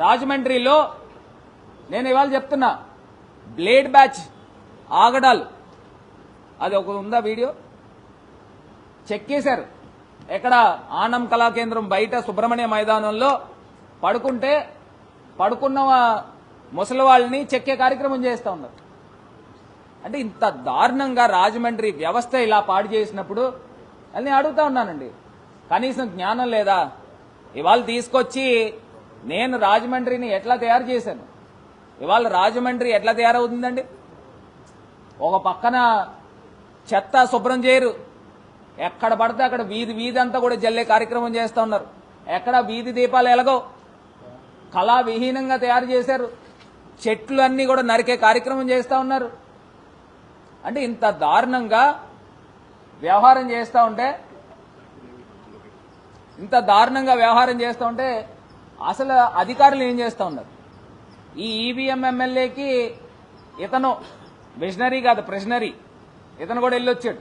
రాజమండ్రిలో నేను ఇవాళ చెప్తున్నా. బ్లేడ్ బ్యాచ్ ఆగడాలు. అది ఒక ఉందా వీడియో? చెక్కేశారు ఎక్కడ ఆనం కళా కేంద్రం బయట సుబ్రహ్మణ్య మైదానంలో పడుకుంటే పడుకున్న ముసలి వాళ్ళని చెక్కే కార్యక్రమం చేస్తూ ఉన్నారు. అంటే ఇంత దారుణంగా రాజమండ్రి వ్యవస్థ ఇలా పాడు చేసినప్పుడు అని నేను అడుగుతా ఉన్నానండి. కనీసం జ్ఞానం లేదా? ఇవాళ తీసుకొచ్చి నేను రాజమండ్రిని ఎట్లా తయారు చేశాను? ఇవాళ రాజమండ్రి ఎట్లా తయారవుతుందండి? ఒక పక్కన చెత్త శుభ్రం చేయరు. ఎక్కడ పడితే అక్కడ వీధి వీధి అంతా కూడా జల్లే కార్యక్రమం చేస్తూ ఉన్నారు. ఎక్కడ వీధి దీపాలు ఎలగో కళా విహీనంగా తయారు చేశారు. చెట్లు అన్నీ కూడా నరికే కార్యక్రమం చేస్తూ ఉన్నారు. అంటే ఇంత దారుణంగా వ్యవహారం చేస్తూ ఉంటే ఇంత దారుణంగా వ్యవహారం చేస్తూ ఉంటే అసలు అధికారులు ఏం చేస్తూ ఉన్నారు? ఈ ఈవీఎం ఎమ్మెల్యేకి ఇతను విజనరీ కాదు ప్రెషనరీ ఇతను కూడా వెళ్ళొచ్చాడు.